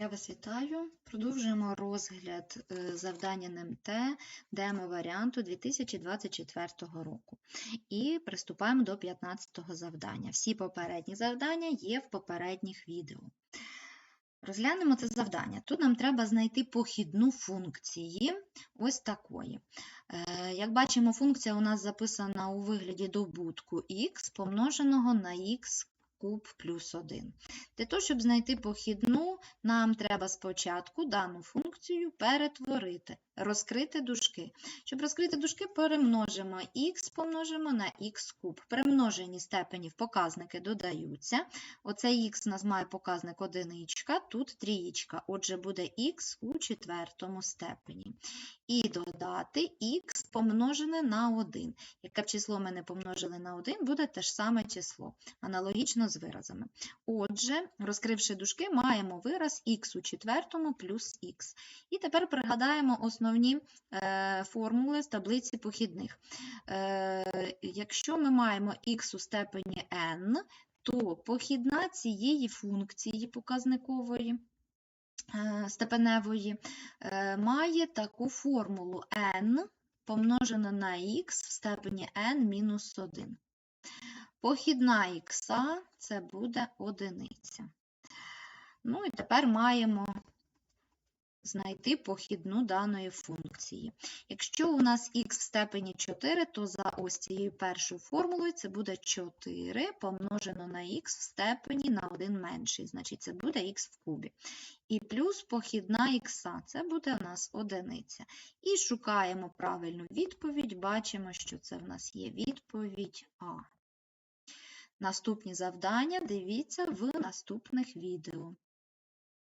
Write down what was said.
Я вас вітаю. Продовжуємо розгляд е, завдання НМТ демо-варіанту 2024 року. І приступаємо до 15-го завдання. Всі попередні завдання є в попередніх відео. Розглянемо це завдання. Тут нам треба знайти похідну функції ось такої. Е, Як бачимо, функція у нас записана у вигляді добутку х помноженого на х куб плюс 1. Для того, щоб знайти похідну, нам треба спочатку дану функцію перетворити, розкрити дужки. Щоб розкрити дужки, перемножимо х помножимо на х куб. При степенів показники додаються. Оцей х у нас має показник одиничка, тут трієчка, отже буде х у четвертому степені. І додати х помножене на 1. Яке б число ми не помножили на 1, буде те ж саме число, аналогічно з виразами. Отже, розкривши дужки, маємо вираз х у четвертому плюс х. І тепер пригадаємо основні е, формули з таблиці похідних. Е, якщо ми маємо х у степені n, то похідна цієї функції показникової е, степеневої має таку формулу n помножена на х в степені n мінус 1. Похідна х це буде одиниця. Ну і тепер маємо знайти похідну даної функції. Якщо у нас х в степені 4, то за ось цією першою формулою це буде 4 помножено на х в степені на 1 менший, значить це буде х в кубі. І плюс похідна х, це буде у нас одиниця. І шукаємо правильну відповідь, бачимо, що це в нас є відповідь А. Наступні завдання дивіться в наступних відео.